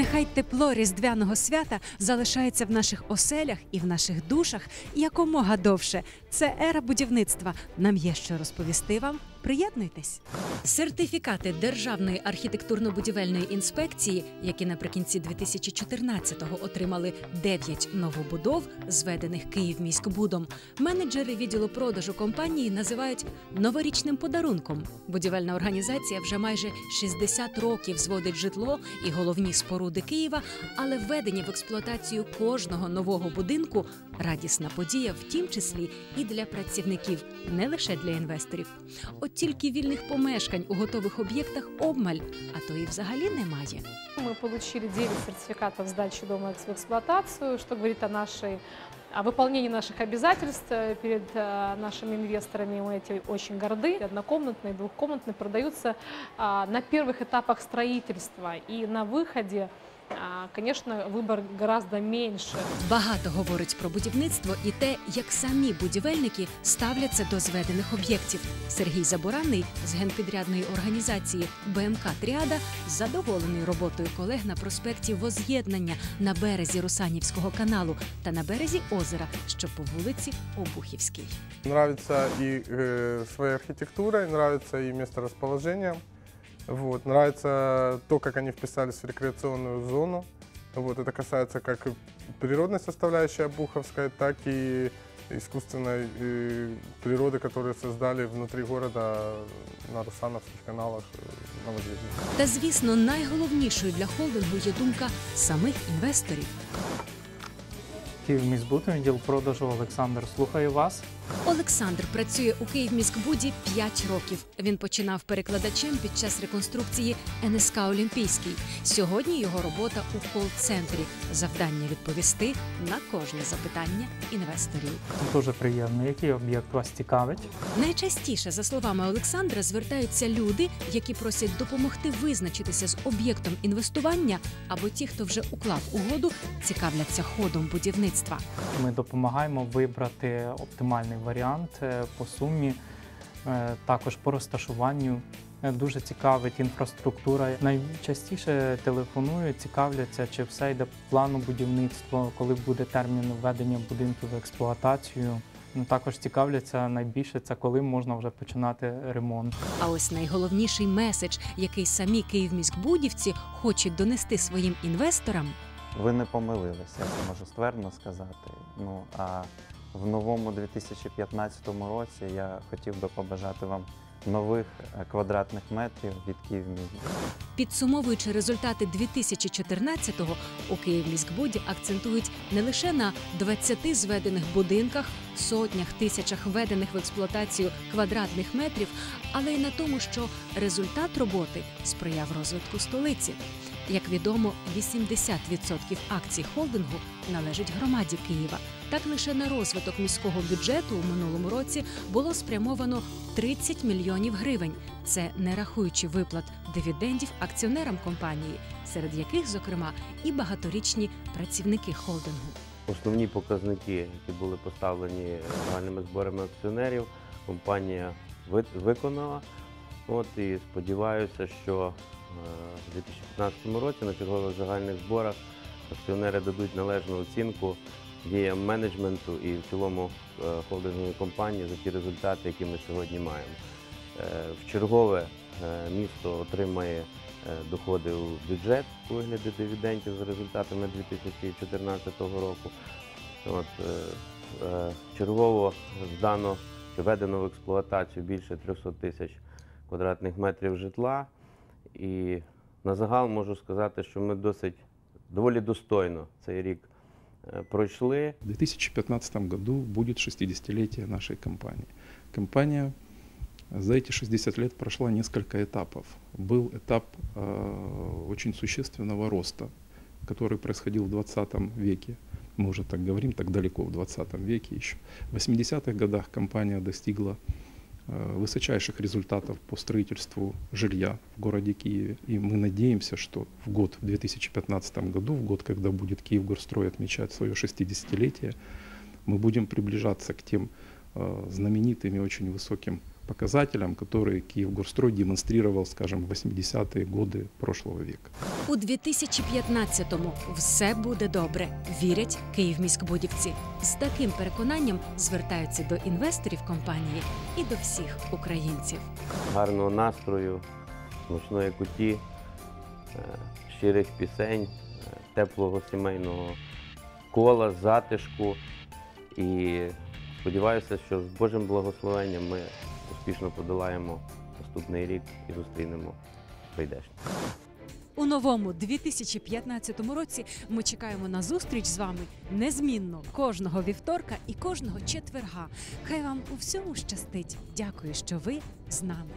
Нехай тепло різдвяного свята залишається в наших оселях і в наших душах якомога довше. Це ера будівництва. Нам є що розповісти вам. Приєднуйтесь. Сертифікати Державної архітектурно-будівельної інспекції, які наприкінці 2014-го отримали 9 новобудов, зведених Київміськбудом, менеджери відділу продажу компанії називають новорічним подарунком. Будівельна організація вже майже 60 років зводить житло і головні споруди Києва, але введення в експлуатацію кожного нового будинку радісна подія, в тім числі і для працівників, не лише для інвесторів. От тільки вільних помешкань у готових об'єктах обмаль, а то і взагалі немає. Мы получили 9 сертификатов сдачи дома в эксплуатацию, что говорит о нашей о выполнении наших обязательств э, перед э, нашими инвесторами. Мы эти очень горды. Однокомнатные, двухкомнатные продаются а, на первых этапах строительства. И на выходе, конечно, выбор гораздо меньше. Багато говорить про будівництво і те, як самі будівельники ставляться до зведених об'єктів. Сергій Забуранний з генпідрядної організації БМК Тріада задоволений роботою колег на проспекті Воз'єднання на березі Русанівського каналу та на березі озера, що по вулиці Обухівській. Нравится и э, своей архитектурой, нравится и месторасположением. Вот. Нравится то, как они вписались в рекреационную зону. Вот. Это касается как и природной составляющей Обуховской, так и искусственной э, природы, которую создали внутри города на Русановских каналах э, Новозъездных. Та звісно, найголовнішою для холдингу є думка самих інвесторів. Київміськбуд, відділ продажу Олександр. Слухаю вас. Олександр працює у Київміськбуді 5 років. Він починав перекладачем під час реконструкції НСК Олімпійський. Сьогодні його робота у кол-центрі. Завдання відповісти на кожне запитання інвесторів. Дуже приємно. Який об'єкт вас цікавить? Найчастіше, за словами Олександра, звертаються люди, які просять допомогти визначитися з об'єктом інвестування, або ті, хто вже уклав угоду, цікавляться ходом будівництва. Ми допомагаємо вибрати оптимальний варіант е, по сумі, е, також по розташуванню. Е, Дуже цікавить інфраструктура. Найчастіше телефонують, цікавляться, чи все йде плану будівництва, коли буде термін введення будинків в експлуатацію. Ну, Також цікавляться найбільше це коли можна вже починати ремонт. А ось найголовніший меседж, який самі київміськбудівці хочуть донести своїм інвесторам, Ви не помилилися, я це можу ствердно сказати. Ну а в новому 2015 році я хотів би побажати вам нових е, квадратних метрів від Київміськбуду. Підсумовуючи результати 2014-го, у Київміськбуді акцентують не лише на 20 зведених будинках, сотнях тисячах введених в експлуатацію квадратних метрів, але й на тому, що результат роботи сприяв розвитку столиці. Як відомо, 80% акцій холдингу належить громаді Києва. Так лише на розвиток міського бюджету у минулому році було спрямовано 30 мільйонів гривень. Це не рахуючи виплат дивідендів акціонерам компанії, серед яких, зокрема, і багаторічні працівники холдингу. Основні показники, які були поставлені загальними зборами акціонерів, компанія ви- виконала. От і сподіваюся, що в 2015 році на чергових загальних зборах акціонери дадуть належну оцінку діям менеджменту і в цілому е, холдингової компанії за ті результати, які ми сьогодні маємо. Е, В чергове е, місто отримає доходи у бюджет у вигляді дивідендів за результатами 2014 року. От, чергово здано введено в експлуатацію більше 300 тисяч квадратних метрів житла. І на загал можу сказати, що ми досить доволі достойно цей рік е, пройшли. В 2015 году будет 60-летие нашей компании. Компания за эти 60 лет прошла несколько этапов. Был этап э, очень существенного роста, который происходил в 20 веке. Мы уже так говорим, так далеко в 20 веке еще. В 80-х годах компания достигла э, высочайших результатов по строительству жилья в городе Киеве. И мы надеемся, что в год, в 2015 году, в год, когда будет Киевгорстрой отмечать свое 60-летие, мы будем приближаться к тем э, знаменитым и очень высоким показателям, которые Киевгорстрой демонстрировал, скажем, в 80-е годы прошлого века. У 2015-му все буде добре. Вірять київміськбудівці. З таким переконанням звертаються до інвесторів компанії і до всіх українців. гарного настрою, смачної куті, е, щирих пісень, е, теплого сімейного кола, затишку. І сподіваюся, що з Божим благословенням ми успішно подолаємо наступний рік і зустрінемо прийдешній. У новому 2015 році ми чекаємо на зустріч з вами незмінно кожного вівторка і кожного четверга. Хай вам у всьому щастить. Дякую, що ви з нами.